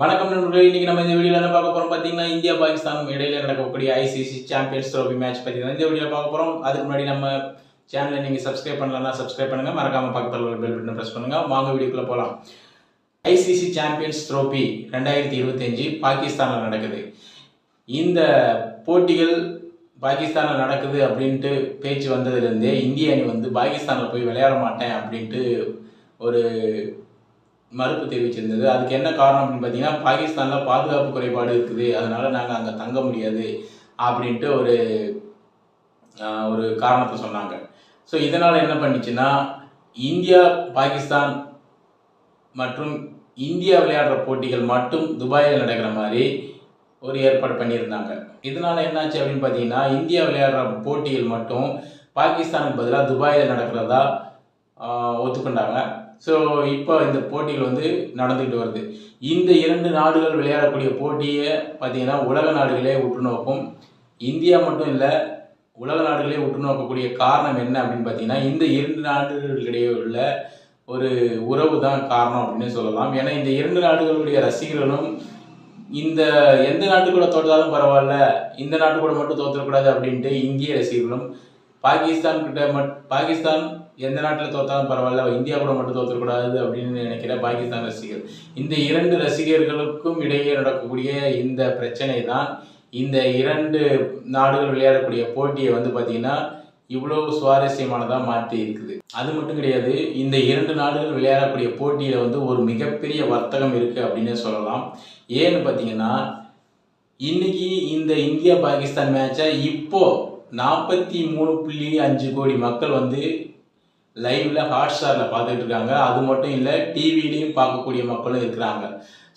வணக்கம் நண்பர்களே இன்னைக்கு நம்ம இந்த வீடியோல என்ன பார்க்க போறோம் பார்த்தீங்கன்னா இந்தியா பாகிஸ்தான் இடையில நடக்கக்கூடிய ஐசிசி சாம்பியன்ஸ் ட்ரோபி மேட்ச் பத்தி தான் இந்த வீடியோல பார்க்க போறோம். அதுக்கு முன்னாடி நம்ம சேனலை நீங்க சப்ஸ்கிரைப் பண்ணலன்னா சப்ஸ்கிரைப் பண்ணுங்க. மறக்காம பக்கத்தில் உள்ள பெல் பட்டன் பிரஸ் பண்ணுங்க. வாங்க வீடியோக்குள்ள போலாம். ஐசிசி சாம்பியன்ஸ் ட்ரோபி ரெண்டாயிரத்தி இருபத்தஞ்சு பாகிஸ்தானில் நடக்குது. இந்த போட்டிகள் பாகிஸ்தானில் நடக்குது அப்படின்ட்டு பேச்சு வந்ததுலேருந்தே இந்திய அணி வந்து பாகிஸ்தானில் போய் விளையாட மாட்டேன் அப்படின்ட்டு ஒரு மறுப்பு தெரிவிச்சிருந்தது. அதுக்கு என்ன காரணம் அப்படின்னு பார்த்தீங்கன்னா பாகிஸ்தானில் பாதுகாப்பு குறைபாடு இருக்குது. அதனால் நாங்கள் அங்கே தங்க முடியாது அப்படின்ட்டு ஒரு ஒரு காரணத்தை சொன்னாங்க. ஸோ இதனால் என்ன பண்ணிச்சுன்னா இந்தியா பாகிஸ்தான் மற்றும் இந்தியா விளையாடுற போட்டிகள் மட்டும் துபாயில் நடக்கிற மாதிரி ஒரு ஏற்பாடு பண்ணியிருந்தாங்க. இதனால் என்னாச்சு அப்படின்னு பார்த்தீங்கன்னா இந்தியா விளையாடுற போட்டிகள் மட்டும் பாகிஸ்தானுக்கு பதிலாக துபாயில் நடக்கிறதா ஒத்துக்கொண்டாங்க. ஸோ இப்போ இந்த போட்டிகள் வந்து நடந்துக்கிட்டு வருது. இந்த இரண்டு நாடுகள் விளையாடக்கூடிய போட்டியை பார்த்தீங்கன்னா உலக நாடுகளே உற்று நோக்கும். இந்தியா மட்டும் இல்லை உலக நாடுகளே உற்று நோக்கக்கூடிய காரணம் என்ன அப்படின்னு பார்த்தீங்கன்னா இந்த இரண்டு நாடுகளிடையே உள்ள ஒரு உறவு தான் காரணம் அப்படின்னு சொல்லலாம். ஏன்னா இந்த இரண்டு நாடுகளுடைய ரசிகர்களும் இந்த எந்த நாட்டு கூட தோற்றாலும் பரவாயில்ல இந்த நாட்டு கூட மட்டும் தோற்றக்கூடாது அப்படின்ட்டு இந்திய ரசிகர்களும் பாகிஸ்தான் கிட்ட மட் பாகிஸ்தான் எந்த நாட்டில் தோத்தாலும் பரவாயில்ல இந்தியா கூட மட்டும் தோற்றக்கூடாது அப்படின்னு நினைக்கிற பாகிஸ்தான் ரசிகர். இந்த இரண்டு ரசிகர்களுக்கும் இடையே நடக்கக்கூடிய இந்த பிரச்சனை தான் இந்த இரண்டு நாடுகள் விளையாடக்கூடிய போட்டியை வந்து பார்த்தீங்கன்னா இவ்வளோ சுவாரஸ்யமானதாக மாற்றி இருக்குது. அது மட்டும் கிடையாது இந்த இரண்டு நாடுகள் விளையாடக்கூடிய போட்டியில் வந்து ஒரு மிகப்பெரிய வர்த்தகம் இருக்குது அப்படின்னு சொல்லலாம். ஏன்னு பார்த்தீங்கன்னா இன்னைக்கு இந்த இந்தியா பாகிஸ்தான் மேட்சை இப்போ நாற்பத்தி மூணு புள்ளி அஞ்சு கோடி மக்கள் வந்து லைவ்ல ஹாட் ஸ்டாரில் பார்த்துட்டு இருக்காங்க. அது மட்டும் இல்லை டிவிலையும் பார்க்கக்கூடிய மக்களும் இருக்கிறாங்க.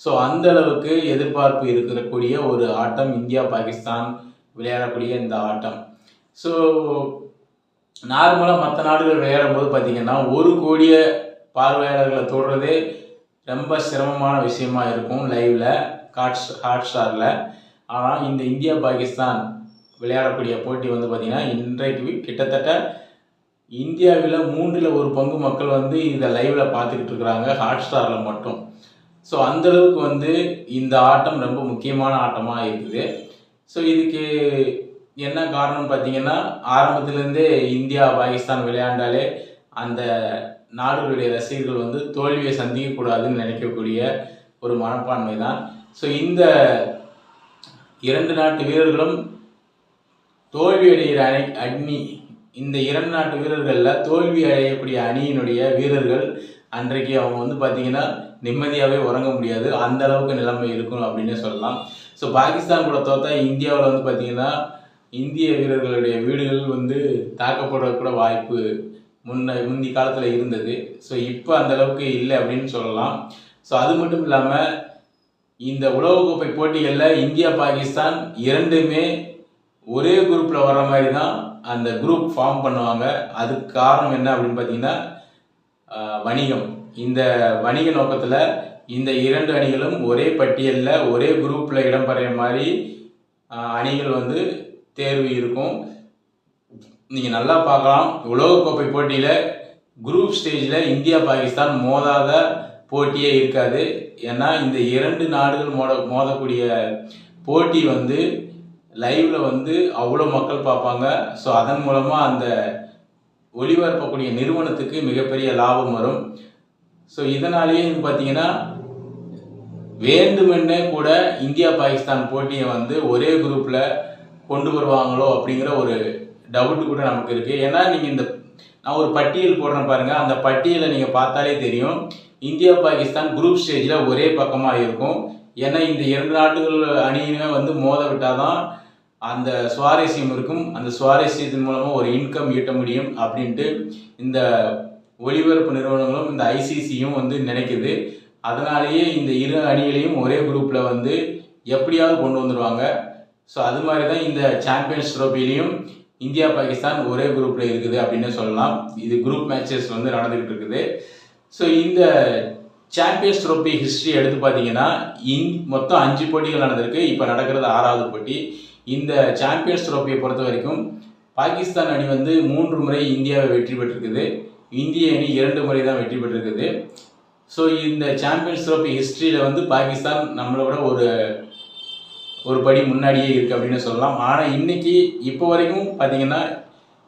ஸோ அந்த அளவுக்கு எதிர்பார்ப்பு இருக்கக்கூடிய ஒரு ஆட்டம் இந்தியா பாகிஸ்தான் விளையாடக்கூடிய இந்த ஆட்டம். ஸோ நார்மலாக மற்ற நாடுகள் விளையாடும் போது பார்த்திங்கன்னா ஒரு கோடிய பார்வையாளர்களை தொடுறதே ரொம்ப சிரமமான விஷயமா இருக்கும் லைவில் ஹாட் ஹாட் ஸ்டாரில் ஆனால் இந்த இந்தியா பாகிஸ்தான் விளையாடக்கூடிய போட்டி வந்து பார்த்திங்கன்னா இன்றைக்கு கிட்டத்தட்ட இந்தியாவில் மூன்றில் ஒரு பங்கு மக்கள் வந்து இதை லைவில் பார்த்துக்கிட்டு இருக்கிறாங்க ஹாட் ஸ்டாரில் மட்டும். ஸோ அந்த அளவுக்கு வந்து இந்த ஆட்டம் ரொம்ப முக்கியமான ஆட்டமாக இருக்குது. ஸோ இதுக்கு என்ன காரணம் பார்த்தீங்கன்னா ஆரம்பத்திலேருந்தே இந்தியா பாகிஸ்தான் விளையாண்டாலே அந்த நாடுகளுடைய ரசிகர்கள் வந்து தோல்வியை சந்திக்கக்கூடாதுன்னு நினைக்கக்கூடிய ஒரு மனப்பான்மை தான் ஸோ இந்த இரண்டு நாட்டு வீரர்களும் தோல்வி அடைகிற அணி அணி இந்த இரண்டு நாட்டு வீரர்களில் தோல்வி அடையக்கூடிய அணியினுடைய வீரர்கள் அன்றைக்கு அவங்க வந்து பார்த்தீங்கன்னா நிம்மதியாகவே உறங்க முடியாது. அந்த அளவுக்கு நிலைமை இருக்கும் அப்படின்னு சொல்லலாம். ஸோ பாகிஸ்தான் கூட தோத்தா இந்தியாவில் வந்து பார்த்தீங்கன்னா இந்திய வீரர்களுடைய வீடுகள் வந்து தாக்கப்படக்கூட வாய்ப்பு முன்ன முந்தி காலத்தில் இருந்தது. ஸோ இப்போ அந்தளவுக்கு இல்லை அப்படின்னு சொல்லலாம். ஸோ அது மட்டும் இல்லாமல் இந்த உலகக்கோப்பை போட்டிகளில் இந்தியா பாகிஸ்தான் இரண்டுமே ஒரே குரூப்பில் வர்ற மாதிரி தான் அந்த குரூப் ஃபார்ம் பண்ணுவாங்க. அதுக்கு காரணம் என்ன அப்படின்னு பார்த்தீங்கன்னா வணிகம். இந்த வணிக நோக்கத்தில் இந்த இரண்டு அணிகளும் ஒரே பட்டியலில் ஒரே குரூப்பில் இடம்பெற மாதிரி அணிகள் வந்து தேர்வு இருக்கும். நீங்கள் நல்லா பார்க்கலாம். உலகக்கோப்பை போட்டியில் குரூப் ஸ்டேஜில் இந்தியா பாகிஸ்தான் மோதாத போட்டியே இருக்காது. ஏன்னா இந்த இரண்டு நாடுகள் மோத மோதக்கூடிய போட்டி வந்து லைவ்ல வந்து அவ்வளோ மக்கள் பார்ப்பாங்க. ஸோ அதன் மூலமாக அந்த ஒளிபரப்பக்கூடிய நிறுவனத்துக்கு மிகப்பெரிய லாபம் வரும். ஸோ இதனாலேயே பார்த்தீங்கன்னா வேண்டுமென்னே கூட இந்தியா பாகிஸ்தான் போட்டியை வந்து ஒரே குரூப்பில் கொண்டு வருவாங்களோ அப்படிங்கிற ஒரு டவுட் கூட நமக்கு இருக்குது ஏன்னா நீங்கள் இந்த நான் ஒரு பட்டியல் போடுறேன் பாருங்கள் அந்த பட்டியலை நீங்கள் பார்த்தாலே தெரியும். இந்தியா பாகிஸ்தான் குரூப் ஸ்டேஜில் ஒரே பக்கமாக இருக்கும். ஏன்னா இந்த இரண்டு நாடுகள் அணியுமே வந்து மோத விட்டாதான் அந்த சுவாரஸ்யம் இருக்கும். அந்த சுவாரஸ்யத்தின் மூலமாக ஒரு இன்கம் ஈட்ட முடியும் அப்படின்ட்டு இந்த ஒளிபரப்பு நிறுவனங்களும் இந்த ஐசிசியும் வந்து நினைக்குது. அதனாலேயே இந்த இரு அணிகளையும் ஒரே குரூப்பில் வந்து எப்படியாவது கொண்டு வந்துடுவாங்க ஸோ அது மாதிரி தான் இந்த சாம்பியன்ஸ் ட்ரோஃபிலையும் இந்தியா பாகிஸ்தான் ஒரே குரூப்பில் இருக்குது அப்படின்னு சொல்லலாம். இது குரூப் மேட்சஸ் வந்து நடந்துக்கிட்டு இருக்குது. ஸோ இந்த சாம்பியன்ஸ் ட்ரோஃபி ஹிஸ்ட்ரி எடுத்து பார்த்தீங்கன்னா இந் மொத்தம் அஞ்சு போட்டிகள் நடந்திருக்கு. இப்போ நடக்கிறது ஆறாவது போட்டி. இந்த சாம்பியன்ஸ் ட்ரோஃபியை பொறுத்த வரைக்கும் பாகிஸ்தான் அணி வந்து மூன்று முறை இந்தியாவை வெற்றி பெற்றிருக்குது. இந்திய அணி இரண்டு முறை தான் வெற்றி பெற்றிருக்குது. ஸோ இந்த சாம்பியன்ஸ் ட்ரோஃபி ஹிஸ்ட்ரியில் வந்து பாகிஸ்தான் நம்மளோட ஒரு ஒரு படி முன்னாடியே இருக்குது அப்படின்னு சொல்லலாம். ஆனால் இன்றைக்கி இப்போ வரைக்கும் பார்த்தீங்கன்னா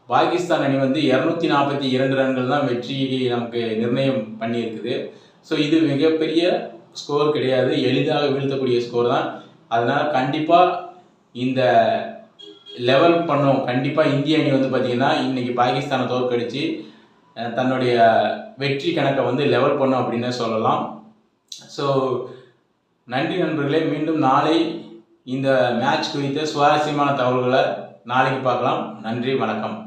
பாகிஸ்தான் அணி வந்து இரநூத்தி நாற்பத்தி இரண்டு ரன்கள் தான் வெற்றி நமக்கு நிர்ணயம் பண்ணியிருக்குது. ஸோ இது மிகப்பெரிய ஸ்கோர் கிடையாது. எளிதாக வீழ்த்தக்கூடிய ஸ்கோர் தான். அதனால் கண்டிப்பாக இந்த லெவல் பண்ணும். கண்டிப்பாக இந்திய அணி வந்து பார்த்திங்கன்னா இன்றைக்கி பாகிஸ்தானை தோற்கடித்து தன்னுடைய வெற்றி கணக்கை வந்து லெவல் பண்ணும் அப்படின்னு சொல்லலாம். ஸோ நன்றி நண்பர்களே. மீண்டும் நாளை இந்த மேட்ச் குறித்த சுவாரஸ்யமான தகவல்களை நாளைக்கு பார்க்கலாம். நன்றி வணக்கம்.